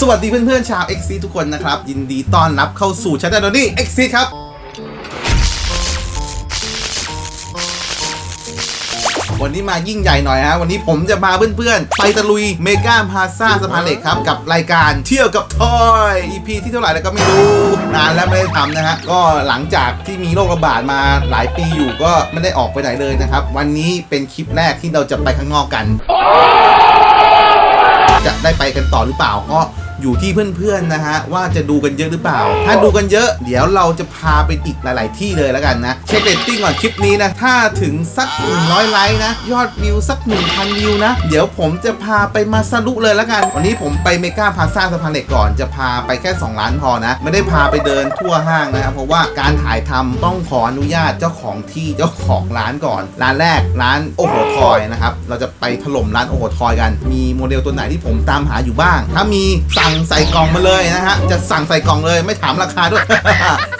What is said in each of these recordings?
สวัสดีเพื่อนๆชาว x อทุกคนนะครับ ยินดีต้อนรับเข้าสู่ช anel นี้ x อครับ วันนี้มายิ่งใหญ่หน่อยฮะวันนี้ผมจะพาเพื่อนๆ ไปตะลุยเมกาพาซาสะพานเหล็กครับ กับรายการเที่ยวกับทอย EP ที่เท่าไหร่แล้วก็ไม่รู้ นานแล้วไม่ได้ทำนะฮะก็หลังจากที่มีโรคระบาดมาหลายปีอยู่ก็ไม่ได้ออกไปไหนเลยนะครับ วันนี้เป็นคลิปแรกที่เราจะไปข้างนอกกันจะได้ไปกันต่อหรือเปล่าก็ อยู่ที่เพื่อนๆนะฮะว่าจะดูกันเยอะหรือเปล่า ถ้าดูกันเยอะ เดี๋ยวเราจะพาไปอีกหลาย ๆ ที่เลยแล้วกันนะ เช็คเรตติ้งก่อนคลิปนี้นะ ถ้าถึงสัก100ไลค์นะ ยอดวิวสัก1,000วิวนะ เดี๋ยวผมจะพาไปมาสรุเลยแล้วกัน วันนี้ผมไปเมกาพาซาสะพานเหล็กก่อนจะพาไปแค่ 2 ล้านพอนะ ไม่ได้พาไปเดินทั่วห้างนะครับเพราะว่าการถ่ายทำต้องขออนุญาตเจ้าของที่เจ้าของร้านก่อน ร้านแรกร้านโอโหทอยนะครับเราจะไปถล่มร้านโอโหทอยกัน มีโมเดลตัวไหนที่ผมตามหาอยู่บ้าง ถ้ามีสั่งใส่กล่องมาเลยนะฮะ จะสั่งใส่กล่องเลยไม่ถามราคาด้วย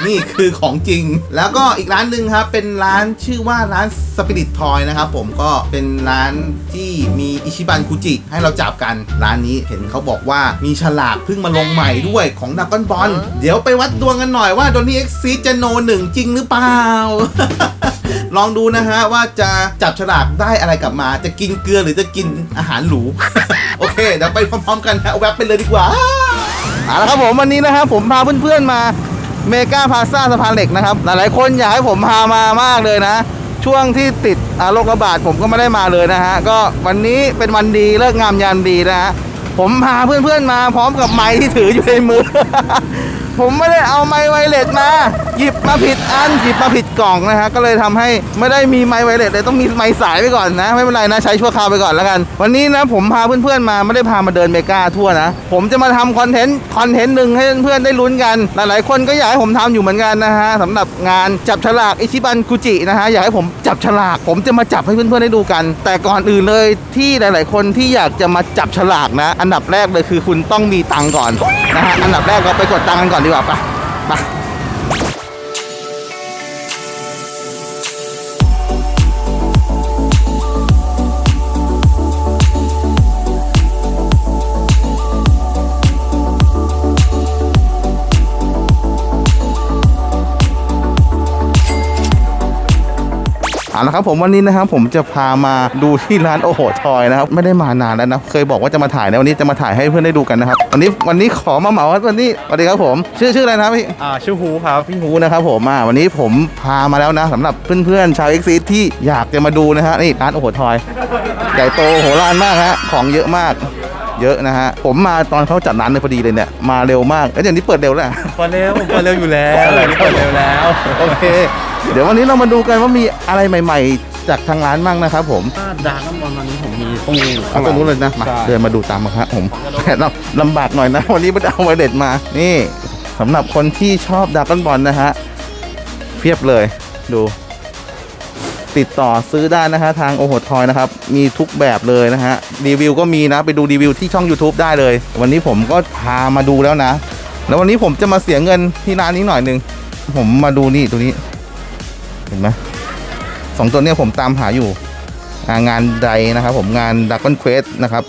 นี่คือของจริง แล้วก็อีกร้านหนึ่งครับ เป็นร้านชื่อว่าร้านสปิริตทอยนะครับผมก็เป็นร้านที่มีอิชิบันคุจิให้เราจับกัน ร้านนี้เห็นเขาบอกว่ามีฉลากเพิ่งมาลงใหม่ด้วยของดักกอนบอลเดี๋ยวไปวัดดวงกันหน่อยว่าโดนี่เอ็กซีจะโนหนึ่งจริงหรือเปล่าลองดูนะฮะว่าจะจับฉลากได้อะไรกลับมา จะกินเกลือหรือจะกินอาหารหรู โอเคเดี๋ยวไปพร้อมๆกันนะเอาแวบไปเลยดีกว่าเอาละครับผมวันนี้นะครับผมพาเพื่อนๆมาเมกาพาซาสะพานเหล็กนะครับ หลายๆคนอยากให้ผมพามามากเลยนะ ช่วงที่ติดโรคระบาดผมก็ไม่ได้มาเลยนะฮะ ก็วันนี้เป็นวันดีเลิกงามยามดีนะฮะ ผมพาเพื่อนๆมาพร้อมกับไม้ที่ถืออยู่ในมือ ผมไม่ได้เอาไมค์ไวเลสมา หยิบมาผิดอัน หยิบมาผิดกล่องนะฮะ ก็เลยทำให้ไม่ได้มีไมค์ไวเลสเลยต้องมีไมค์สายไปก่อนนะ ไม่เป็นไรนะใช้ชั่วคราวไปก่อนแล้วกัน วันนี้นะผมพาเพื่อนๆมาไม่ได้พามาเดินเมกาทั่วนะ ผมจะมาทำคอนเทนต์คอนเทนต์หนึ่งให้เพื่อนๆได้ลุ้นกัน หลายๆคนก็อยากให้ผมทำอยู่เหมือนกันนะฮะสำหรับงานจับฉลากอิชิบันคุจินะฮะอยากให้ผมจับฉลาก ผมจะมาจับให้เพื่อนๆได้ดูกัน แต่ก่อนอื่นเลยที่หลาย ๆ คนที่อยากจะมาจับฉลากนะ อันดับแรกเลยคือคุณต้องมีตังก่อนนะฮะอันดับแรกเราไปกดตังกันก่อนดีกว่าไปไป เอาละครับผมวันนี้นะครับผมจะพามาดูที่ร้านโอโหทอยนะครับไม่ได้มานานแล้วนะเคยบอกว่าจะมาถ่ายนะวันนี้จะมาถ่ายให้เพื่อนได้ดูกันนะครับวันนี้วันนี้ขอมาเหมาวันนี้สวัสดีครับผม ชื่อชื่ออะไรนะครับพี่อ่าชื่อฮูครับพี่ฮูนะครับผมอ่าวันนี้ผมพามาแล้วนะสำหรับเพื่อนๆชาวเอ็กซีที่อยากจะมาดูนะฮะนี่ร้านโอโหทอยใหญ่โตโหรานมากฮะของเยอะมากเยอะนะฮะ ผมมาตอนเขาจัดร้านเลยพอดีเลยเนี่ย มาเร็วมาก แล้วอย่างนี้เปิดเร็วแล้วเปิดเร็วเปิดเร็วอยู่แล้วเปิดเร็วแล้ว โอเค เดี๋ยววันนี้เรามาดูกันว่ามีอะไรใหม่ ๆ จากทางร้านบ้างนะครับผมถ้าดาร์กน้ำบอลวันนี้ผมมีตู้เอาตรงนู้นเลยนะมาใช่ เดินมาดูตามมาครับผมแต่เราลำบากหน่อยนะ วันนี้ไม่ได้เอาไวเด็ดมา นี่สำหรับคนที่ชอบดราก้อนบอลนะฮะเพียบเลยดู ติดต่อซื้อได้นะฮะทางโอโหทอยนะครับ มีทุกแบบเลยนะฮะ รีวิวก็มีนะไปดูรีวิวที่ช่อง YouTube ได้เลย วันนี้ผมก็พามาดูแล้วนะ แล้ววันนี้ผมจะมาเสียเงินที่ร้านนี้หน่อยหนึง ผมมาดูนี่ตัวนี้ เห็นไหมสองตัวเนี้ยผมตามหาอยู่อ่างานใดนะครับ ผมงานดักกอนเควสนะครับ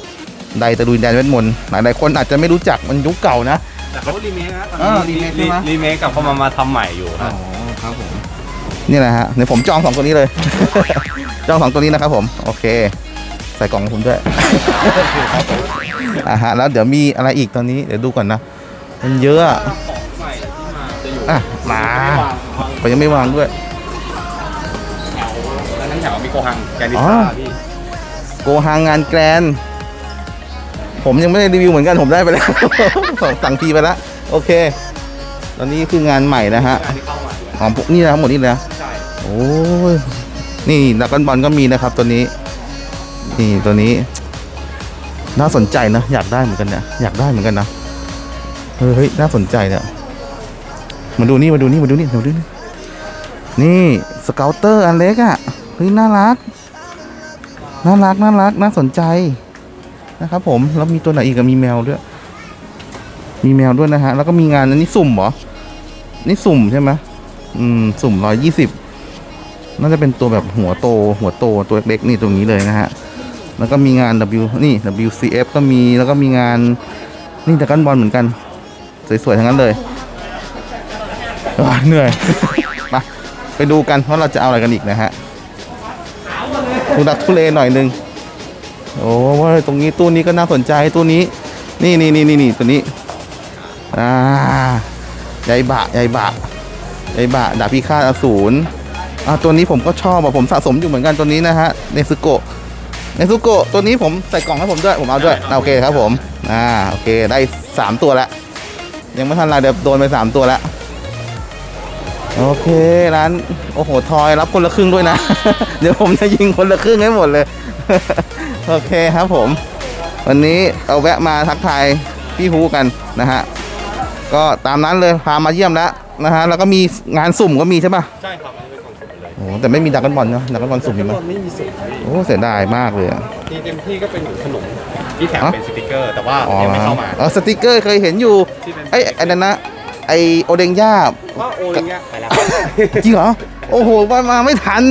ไดตะลุยแดนเวทมนต์หลายหลายๆคนอาจจะไม่รู้จักมันยุคเก่านะแต่เขารีเมคนะตอนเออรีเมคใช่ไหมรีเมคกับเขามามาทำใหม่อยู่ครับครับผมนี่แหละฮะเดี๋ยวผมจองสองตัวนี้เลย จองสองตัวนี้นะครับผมโอเค ใส่กล่องให้ผมด้วยอ่าฮะแล้วเดี๋ยวมีอะไรอีกตอนนี้เดี๋ยวดูก่อนนะมันเยอะอะของใหม่ที่มาจะอยู่อะมาผมยังไม่วางด้วย มีโกฮังแกนิอ๋อซ่าพี่โกฮางงานแกรนด์ผมยังไม่ได้รีวิวเหมือนกันผมได้ไปแล้วสั่งทีไปแล้วโอเค ตอนนี้คืองานใหม่นะฮะงานที่เข้าใหม่เลยอ๋อพวกนี่นะทั้งหมดนี่เลยนะใช่โอ้ย นี่ดักกอนบอลก็มีนะครับตัวนี้ นี่ตัวนี้ น่าสนใจนะ อยากได้เหมือนกันเนี่ย อยากได้เหมือนกันนะ เฮ้ยเฮ้ยน่าสนใจเนี่ย มาดูนี่ มาดูนี่ มาดูนี่ มาดูนี่ นี่สเกลเตอร์อันเล็กอะ่ะ เฮ้ยน่ารัก น่ารักน่ารักน่าสนใจนะครับผมแล้วมีตัวไหนอีกมีแมวด้วย มีแมวด้วยนะฮะ แล้วก็มีงานอันนี้สุ่มเหรอ นี่สุ่มใช่ไหมอืมสุ่มร้อยยี่สิบน่าจะเป็นตัวแบบหัวโต หัวโตตัวเล็กๆนี่ตรงนี้เลยนะฮะ แล้วก็มีงาน W นี่ WCF ก็มีแล้วก็มีงานนี่ดราก้นบอลเหมือนกัน สวยๆทั้งนั้นเลยอ่าเหนื่อยมาไปดูกันว่าเราจะเอาอะไรกันอีกนะฮะ ทุดักทุเลหน่อยหนึงโอ้ว่าตรงนี้ตู้นี้ก็น่าสนใจตู้นี้ นี่นี่นี่นี่นี่ตัวนี้อ่าใยบะใยบะใยบะดาบพิฆาตอสูรอ่าตัวนี้ผมก็ชอบอะผมสะสมอยู่เหมือนกันตัวนี้นะฮะเนซุโกะเนซุโกะตัวนี้ผมใส่กล่องให้ผมด้วยผมเอาด้วยอ่าโอเคครับผมอ่าโอเคได้สามตัวแล้วยังไม่ทันไรเดี๋ยวโดนไปสามตัวแล้ว โอเคร้านโอ้โหทอยรับคนละครึ่งด้วยนะ เดี๋ยวผมจะยิงคนละครึ่งให้หมดเลย โอเคครับผม วันนี้เอาแวะมาทักทายพี่ฮูกันนะฮะก็ตามนั้นเลยพามาเยี่ยมแล้วนะฮะแล้วก็มีงานสุ่มก็มีใช่ป่ะใช่ครับอันนี้เป็นของสุ่มเลยโอ้โหแต่ไม่มีดักกันบอลเนาะดักกันบอลสุ่มมีไหมตอนไม่มีสุ่มพี่โอ้เสียดายมากเลยอะที่เต็มที่ก็เป็นเหมือนขนมที่แถมอ๋อเป็นสติกเกอร์ แต่ว่าอ๋อยังไม่เข้ามาเออสติกเกอร์เคยเห็นอยู่ที่เป็นไอ้ไอ้นั่นนะ ไอโอเดงย่าว่าโออะไรเงี้ยไปแล้วจริงเหรอ โอ้โหมามาไม่ทัน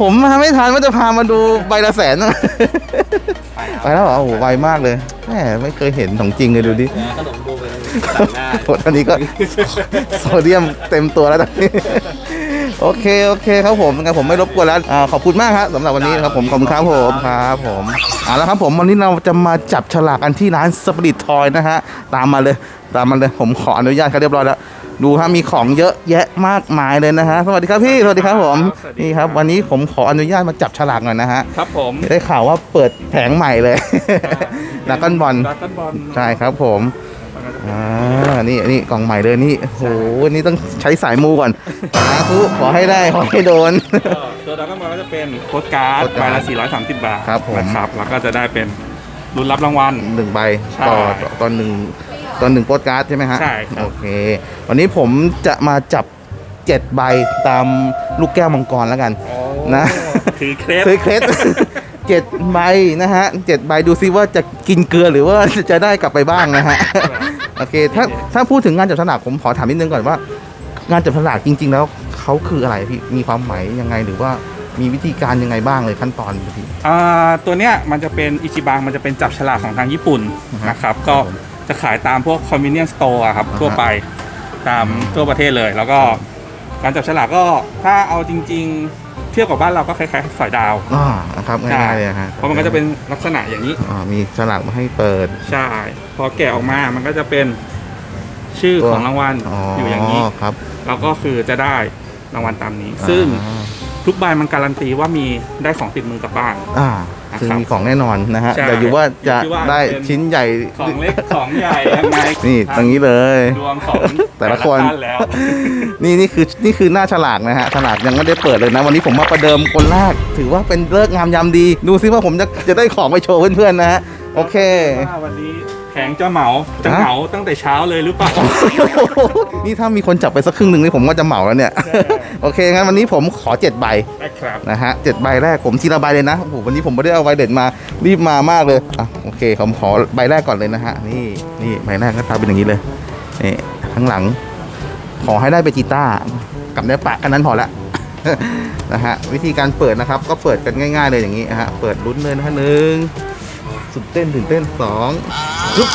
ผมมาไม่ทันว่าจะพามาดูใบละแสนนะไปแล้วเหรอโอ้โหไวมากเลยแหมไม่เคยเห็นของจริงเลยดูดิขนมดูเป็นต่างหน้าโอ้ตอนนี้ก็ โซเดียมเต็มตัวแล้วตอนนี้ โอเคโอเคครับผมงั้นผมไม่รบกวนแล้วอ่าขอบคุณมากครับสำหรับวันนี้นะครับผมขอบคุณครับผมครับผมเอาละครับผมวันนี้เราจะมาจับฉลากกันที่ร้านสปริตทอยนะฮะตามมาเลย ตามมาเลยผมขออนุญาตเขาเรียบร้อยแล้ว ดูฮะมีของเยอะแยะมากมายเลยนะฮะสวัสดีครับพี่สวัสดีครับผมสวัสดีครับ นี่ครับ วันนี้ผมขออนุญาตมาจับฉลากหน่อยนะฮะครับผมได้ข่าวว่าเปิดแผงใหม่เลยดราก้อนบอล ดักกันบอล ใช่ครับผม อ่านี่นี่กล่องใหม่เลยนี่โอ้โหนี่ต้องใช้สายมูก่อนสาธุขอให้ได้ขอให้โดน ก็ตัวดักกันบอลก็จะเป็นโค้ดการ์ดโค้ดใบการ์ละด430 บาทครับผม นะครับแล้วก็จะได้เป็นรุ่นรับรางวัล หนึ่งใบใช่ต่อต่อตอนหนึ่งตอนหนึ่งโปสการ์ดใช่ไหมฮะใช่ครับ โอเค วันนี้ผมจะมาจับเจ็ดใบตามลูกแก้วมังกรแล้วกัน นะ ถือเคล็ด ซื้อเคล็ด เจ็ดใบนะฮะเจ็ดใบดูซิว่าจะกินเกลือหรือว่าจะได้กลับไปบ้างนะฮะ โอเคถ้าถ้าพูดถึงงานจับฉลากผมขอถามนิดนึงก่อนว่า งานจับฉลากจริง ๆ แล้วเขาคืออะไรพี่มีความหมายยังไงหรือว่ามีวิธีการยังไงบ้างเลยขั้นตอนพี่ อ่าตัวเนี้ยมันจะเป็นอิจิบังมันจะเป็นจับฉลากของทางญี่ปุ่นอือฮะนะครับ ก็ครับผมจะขายตามพวก convenience store อะครับอ่าฮะ ทั่วไปตามทั่วประเทศเลย แล้วก็การจับฉลากก็ถ้าเอาจริง ๆ เทียบกับบ้านเราก็คล้ายๆสอยดาวอ่านะครับง่ายๆเลยฮะเพราะมันก็จะเป็นลักษณะอย่างนี้อ่ามีฉลากมาให้เปิดใช่พอแกะออกมามันก็จะเป็นชื่อของรางวัลอยู่อย่างนี้ครับแล้วก็คือจะได้รางวัลตามนี้ ซึ่งอ่าทุกใบมันการันตีว่ามีได้ของติดมือกลับบ้านอ่านะ ครับคือมีของแน่นอนนะฮะใช่แต่อยู่ว่าจะอยู่ที่ว่าได้เป็น ชิ้นใหญ่ของเล็กของใหญ่ยังไงนี่ตรงนี้เลยดวงของแต่ละคน ท่านแล้ว นี่นี่คือนี่คือหน้าฉลากนะฮะฉลากยังไม่ได้เปิดเลยนะ วันนี้ผมมาประเดิมคนแรกถือว่าเป็นเลิกษ์งามยามดี ดูซิว่าผมจะจะได้ของไปโชว์เพื่อนๆนะฮะโอเค ว่าวันนี้ แข็งจะเหมาจะฮะเหมาตั้งแต่เช้าเลยหรือเปล่า นี่ถ้ามีคนจับไปสักครึ่งหนึ่งนี่ผมก็จะเหมาแล้วเนี่ยใช่โอเคงั้นวันนี้ผมขอเจ็ดใบได้ครับนะฮะเจ็ดใบแรกผมทีละใบเลยนะโอ้โหวันนี้ผมไม่ได้เอาใบเด็ดมารีบมามากเลยอะโอเคผมขอใบแรกก่อนเลยนะฮะนี่นี่ใบแรกก็ตาเป็นอย่างนี้เลยนี่ข้างหลัง ขอให้ได้เบจิต้ากับเนื้อปลาแค่นั้นพอละนะฮะวิธีการเปิดนะครับ ก็เปิดกันง่าย ๆ เลยอย่างนี้นะฮะเปิดลุ้นเลยนะฮะหนึ่งสุดเต้นตื่นเต้นสอง จุ๊บ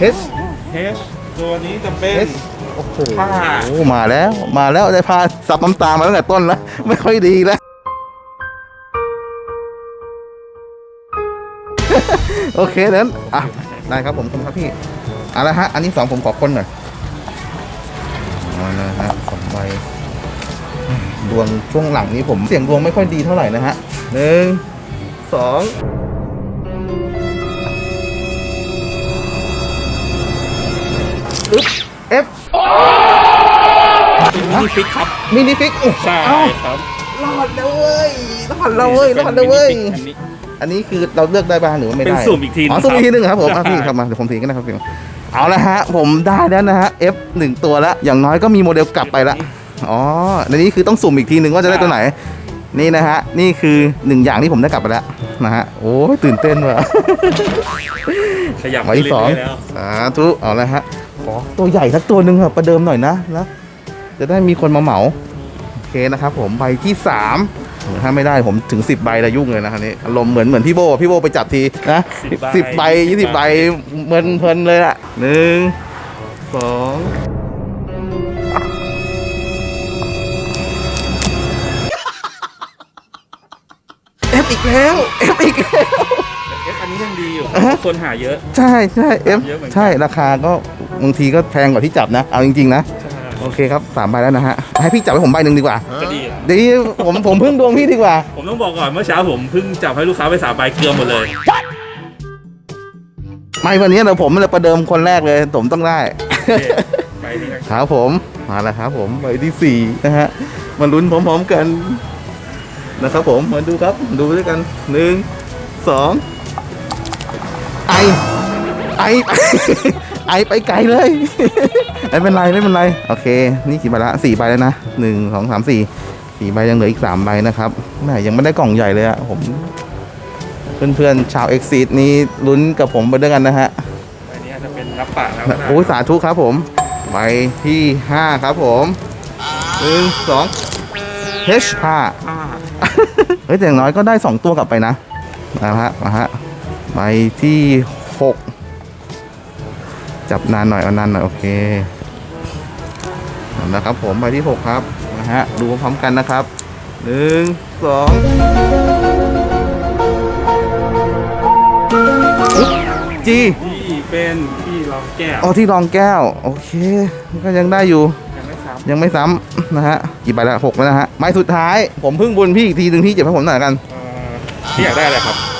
เฮสเฮชตัวนี้จะเป็นเฮสโอ้โหผ้า มาแล้วมาแล้วได้พาสับน้ำตามาตั้งแต่ต้นแล้วไม่ค่อยดีแล้ว โอเคนั้นอะได้ครับผมคุณครับพี่เอาละฮะ อันนี้สองผมขอคนหน่อยเอาละฮะสองใบดวงช่วงหลังนี้ผมเสียงดวงไม่ค่อยดีเท่าไหร่นะฮะหนึ่งสอง อึ๊บเอฟมินิฟิกครับ มินิฟิกโอ้ใช่เอ้าครับรอดแล้วเว้ยรอดแล้วเว้ยรอดแล้วเว้ยป็นมินิฟิกอันนี้อันนี้คือเราเลือกได้บ้างหรือว่าไม่ได้เป็นสุ่มอีกทีนึงอ๋อสุ่มอีกทีหนึงครับผมใช่อะพี่ครับมาเดี๋ยวผมถือกันนะครับพี่เอาละฮะ ผมได้แล้วนะฮะ F หนึ่งตัวแล้วอย่างน้อยก็มีโมเดลกลับไปละอ๋อในนี้คือต้องสุ่มอีกทีหนึ่งว่าจะได้ตัวไหน นี่นะฮะ นี่คือหนึ่งอย่างที่ผมได้กลับไปแล้วนะฮะ โอ้ยตื่นเต้นว่ะขยับหมายที่สองเรื่ยๆแล้วสาธุเอาละฮะ ขอตัวใหญ่สักตัวหนึ่งครับประเดิมหน่อยนะนะจะได้มีคนมาเหมาโอเคนะครับ ผมใบที่สามถ้าไม่ได้ผมถึง10ใบแล้วยุ่งเลยนะคันนี้อารมณ์เหมือนเหมือนพี่โบพี่โบไปจับทีนะ10ใบสิบใบยี่สิบใบเมินเพลินเลยอะหนึ่งสองเอฟอีกแล้วเอฟอีกแล้วเอฟอั นนี้ยังดีอยู่อ่าฮะคนหาเยอะ ใช่ใช่เอฟเยอะเหมือนกัน ใช่ราคาก็บางทีก็แพงกว่าที่จับนะ เอาจริงๆนะใช่โอเคครับสามใบแล้วนะฮะ ให้พี่จับให้ผมใบหนึ่งดีกว่าก็ดีอะดีผมผมพึ่งดวงพี่ดีกว่า ผมต้องบอกก่อนเมื่อเช้าผมเพิ่งจับให้ลูกค้าไปสามใบเกลือหมดเลย ไม่วันนี้เราผมเลยประเดิมคนแรกเลยผมต้องได้ ไปนี่นะครับผมมาแล้วครับผมใบที่สี่นะฮะมาลุ้นพร้อมๆกันนะครับผมมาดูครับดูด้วยกันหนึ่งสอง ไอไอไอไปไกลเลยไม่เป็นไรไม่เป็นไรโอเค นี่กี่ใบละสี่ใบแล้วนะหนึ่งสองสามสี่สี่ใบยังเหลืออีกสามใบนะครับแม่ยังไม่ได้กล่องใหญ่เลยอะผม เพื่อนๆชาวเอ็กซีนี้ลุ้นกับผมไปด้วยกันนะฮะใบนี้อาจจะเป็นรับปากแล้วก็ได้โอ้ยสาธุครับผมใบที่ห้าครับผมหนึ่งสอง H ห้าอ่าเฮ้ยแต่อย่างน้อยก็ได้สองตัวกลับไปนะนะฮะมาฮะ ใบที่หกจับนานหน่อยเอานานหน่อย โอเคเอาละครับผมใบที่หกครับนะฮะดูพร้อมกันนะครับหนึ่งสองจีที่เป็นที่รองแก้วอ๋อที่รองแก้ว โอเค ก็ยังได้อยู่ ยังไม่ซ้ยังไม่ซ้ำนะฮะกี่ใบละหกแล้วนะฮะใบสุดท้ายผมพึ่งบุญพี่อีกทีหนึ่งพี่เจ็บให้ผมหน่อยละกันำเอ่อพี่อยากได้อะไรครับ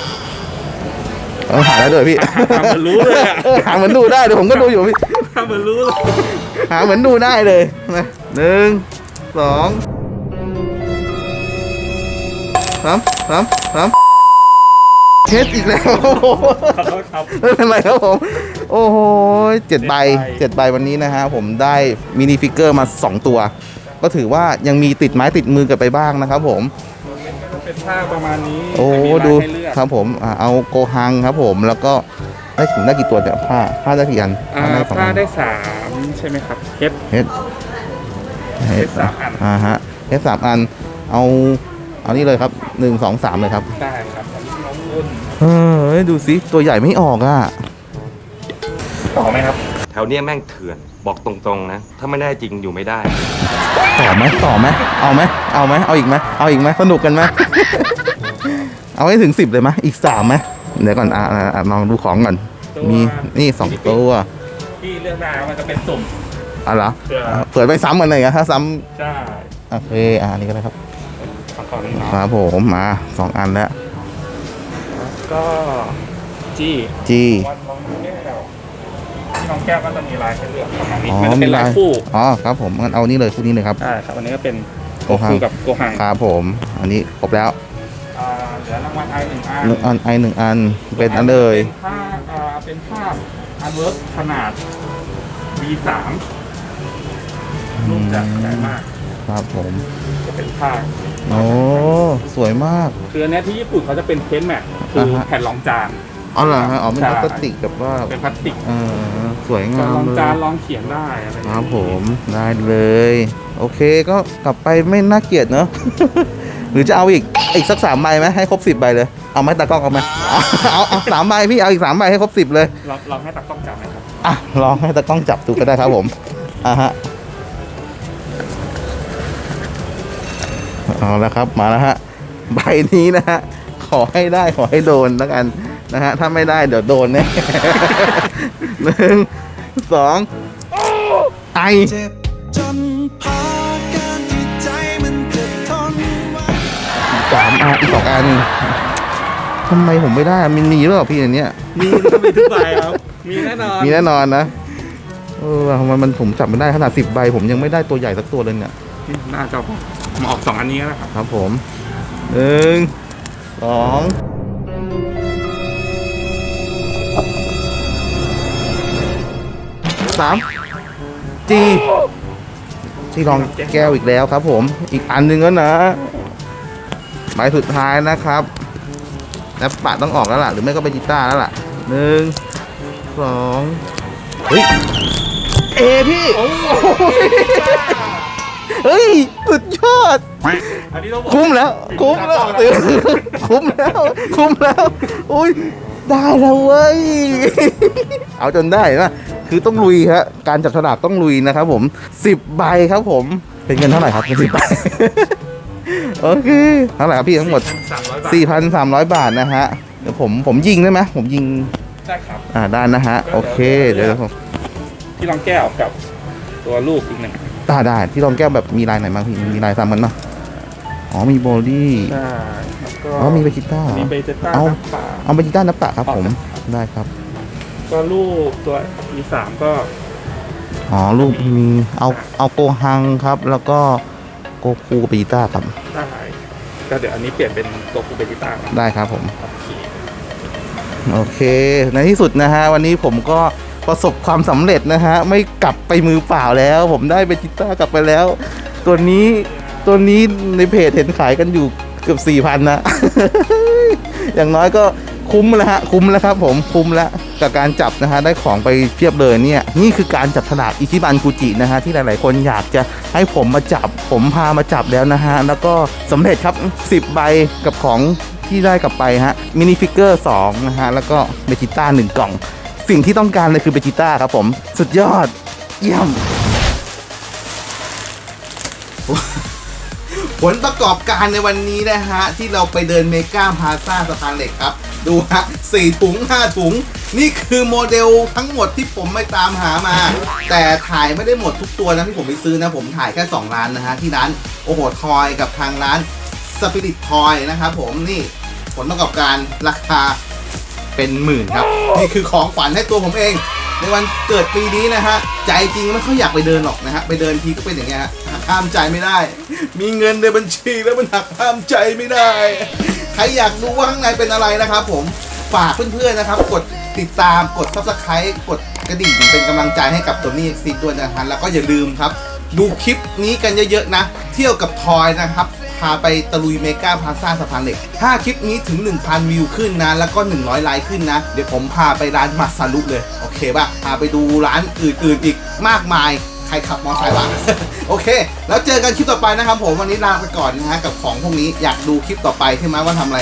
เออหาแล้วด้วยพี่หาเหมือนรู้เลยอะเออหาเหมือนดูได้เดี๋ยวผมก็ดูอยู่พี่ ทำเหมือนรู้เลยหาเหมือนดูได้เลยนะหนึ่งสองสามสามสามเคสอีกแล้วขอโทษครับ ไม่เป็นไรครับผม โอ้โหเจ็ดใบเจ็เจ็ดดใบใบวันนี้นะฮะผมได้มินิฟิกเกอร์มา 2 ตัว ก็ถือว่ายังมีติดไม้ติดมือกันไปบ้างนะครับผมก็ เป็นผ้าประมาณนี้โอ้จะมีลายดูให้เลือกครับผมอ่าเอาโกฮังครับผมแล้วก็ได้ถึงได้กี่ตัวเนี่ยผ้าผ้าได้กี่อันอ่าสองผ้าอันได้สามใช่ไหมครับเฮดเฮ็ดเฮ็ดสามอันอ่าฮะเฮ็ดสามอัน เอาเอานี่เลยครับหนึ่งสองสามเลยครับได้ครับอันนี้น้องอุ่นเฮ้ยดูสิตัวใหญ่ไม่ออกอะต่อไหมครับ แถวเนี้ยแม่งเถื่อน บอกตรงๆนะ ถ้าไม่ได้จริงอยู่ไม่ได้ ต่อไหมต่อไหมเอาไหมเอาไหมเอาอีกไหมเอาอีกไหมสนุกกันไหม เอาให้ถึงสิบเลยไหมอีกสามไหมเดี๋ยวก่อนอ่าอ่าอ่าลองดูของก่อนตัวมีนี่สองตัวที่เลือกได้มันจะเป็นสุ่ม อะเหรอเผื่ออ่าเปิดไปซ้ำกันเลยอะถ้าซ้ใช่ำโอเคอ่านี่ก็ได้ครับของเขานี่คเนาะรับผมมาสองอันแล้วก็จี้จีวันน้องแก้วที่ น้องแก้วก็จะมีลายให้เลือกประมาณนี้อ๋อมันจะเป็นลายคู่อ๋อครับผมงั้นเอานี่เลยคู่นี้เลยครับใช่ครับอันนี้ก็เป็นโกฮังคู่กับโกหังครับผม อันนี้ครบแล้วอ่าเหลือรางวัลไอหนึ่งอันหนึ่งอันไอหนึ่งอันเป็นอันเลยเป็นภาพอ่าเป็นภาพอันเวิร์กขนาด V3 รูปจะใหญ่มากครับผมจะเป็นภาพโอ้สวยมาก คืออันเนี้ยที่ญี่ปุ่นเขาจะเป็นเพนแมทคืออาฮะแผ่นรองจานอ๋อเหรอฮะอ๋อเป็นใช่พลาสติกแบบว่าเป็นพลาสติกเออ สวยจะงามรองเลยจานรองเขียนได้อะไรอย่างคเงี้ยรับผมได้เลย โอเคก็กลับไปไม่น่าเกลียดเนอะ หรือจะเอาอีกอีกสักสามใบไหมให้ครบสิบใบเลย เอาไหมตากล้องเอาไหมเอาเอาเอาสามใบพี่เอาอีกสามใบให้ครบสิบเลย เราเราให้ตักต้องจับไหมครับอะลองให้ตากล้องจับดูก็ได้ครับผม อะฮะ เอาแล้วครับมาแล้วฮะ ใบนี้นะฮะ ขอให้ได้ขอให้โดนแล้วกัน นะฮะ ถ้าไม่ได้เดี๋ยวโดนแน่ หนึ่งสองไอ เจ็บจนพาการที่ใจมันจะทนไว้สามอันอีกสองอันทำไมผมไม่ได้อะมันมีหรือเปล่าพี่อันเนี้ยมีก็มีทุกใบครับ มีแน่นอนมีแน่นอนนะเออทำไมมันผมจับไม่ได้ขนาดสิบใบ ผมยังไม่ได้ตัวใหญ่สักตัวเลยเนี่ยน่าจะมาออกสองอันนี้แล้วครับ ครับผมหนึ่งสอง สามจีที่รองแก้วอีกแล้วครับ ผม อีกอันหนึ่งแล้วนะใบสุดท้ายนะครับแล้วปะต้องออกแล้วล่ะ หรือไม่ก็เป็นกีตาร์แล้วล่ะหนึ่งสองเฮ้ยเอพี่เฮ้ยสุดยอด อันนี้ต้องบอกคุ้มแล้ว คุ้มแล้วคุ้มแล้ว คุ้มแล้ว อุ้ยได้แล้วเว้ย เอาจนได้นะ คือต้องลุยครับการจับฉลากต้องลุยนะครับผมสิบใบครับผม เป็นเงินเท่าไหร่ครับสิบใบโอเคเท่าไหร่ครับพี่ทั้งหมดสามร้อยบาท4,300 บาทนะฮะเดี๋ยวผมผมยิงได้ไหมผมยิงได้ครับอ่าได้นะฮะโอเคเดี๋ยวผมที่รองแก้วกับตัวลูกอีกหนึ่งตาได้ที่รองแก้วแบบมีลายไหนบ้างพี่มีลายซ้ำกันป่ะอ๋อมีโบลี่ใช่แล้วก็อ๋อมีเบจิต้ามีเบเจต้าเอาน้ำปลาเอาเบจิต้านับปะครับผมได้ครับ ก็ลูกตัวอีสามก็อ๋อรูปมีเอาเอาโกฮังครับ แล้วก็โกคูกับเบจิต้าครับ ได้ก็เดี๋ยวอันนี้เปลี่ยนเป็นตัวคูเบจิต้าได้ครับผมโอเคโอเค ในที่สุดนะฮะ วันนี้ผมก็ประสบความสำเร็จนะฮะ ไม่กลับไปมือเปล่าแล้ว ผมได้เบจิต้ากลับไปแล้ว ตัวนี้ตัวนี้ในเพจเห็นขายกันอยู่เกือบสี่พันนะ อย่างน้อยก็ คุ้มแล้วฮะคุ้มแล้วครับผมคุ้มแล้วกับการจับนะฮะได้ของไปเพียบเลยเนี่ยนี่คือการจับฉลากอิชิบันกุจินะฮะที่หลาย ๆ คนอยากจะให้ผมมาจับ ผมพามาจับแล้วนะฮะแล้วก็สำเร็จครับ 10 ใบกับของที่ได้กลับไปฮะมินิฟิกเกอร์2นะฮะแล้วก็เบจิต้า1กล่อง สิ่งที่ต้องการเลยคือเบจิต้าครับผมสุดยอดเยี่ยมผลประกอบการในวันนี้นะฮะ ที่เราไปเดินเมกาพาซ่าสะพานเหล็กครับ ดูฮะสี่ถุงห้าถุง นี่คือโมเดลทั้งหมดที่ผมไปตามหามา แต่ถ่ายไม่ได้หมดทุกตัวนะที่ผมไปซื้อนะผมถ่ายแค่ 2 ร้านนะฮะ ที่ร้านโอโหทอยกับทางร้านสปิริตทอยนะครับผมนี่ผลประกอบการราคาเป็นหมื่นครับ นี่คือของขวัญให้ตัวผมเอง ในวันเกิดปีนี้นะฮะใจจริงไม่ค่อยอยากไปเดินหรอกนะฮะไปเดินทีก็เป็นอย่างเงี้ยฮะหักห้ามใจไม่ได้ มีเงินในบัญชีแล้วมันหักห้ามใจไม่ได้ ใครอยากรู้ว่าข้างในเป็นอะไรนะครับ ผมฝากเพื่อนๆนะครับ กดติดตามกด subscribe กดกระดิ่งเป็นกำลังใจให้กับตัวนี้ซิด้วยนะฮะแล้วก็อย่าลืมครับ ดูคลิปนี้กันเยอะๆนะ เที่ยวกับทอยนะครับ พาไปตะลุยเมกาพาซ่าสะพานเหล็ก ถ้าคลิปนี้ถึง 1,000 วิวขึ้นนะ แล้วก็ 100 ไลค์ขึ้นนะ เดี๋ยวผมพาไปร้านมาซารุเลย โอเคป่ะ พาไปดูร้านอื่นๆอีกมากมาย ใครขับมอเตอร์ไซค์วะโอเค แล้วเจอกันคลิปต่อไปนะครับผม วันนี้ลาไปก่อนนะฮะกับของพวกนี้ อยากดูคลิปต่อไปใช่ไหมว่าทำอะไร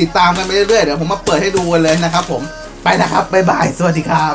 ติดตามกันไปเรื่อยๆ เดี๋ยวผมมาเปิดให้ดูกันเลยนะครับผม ไปแล้วครับ บ๊ายบาย สวัสดีครับ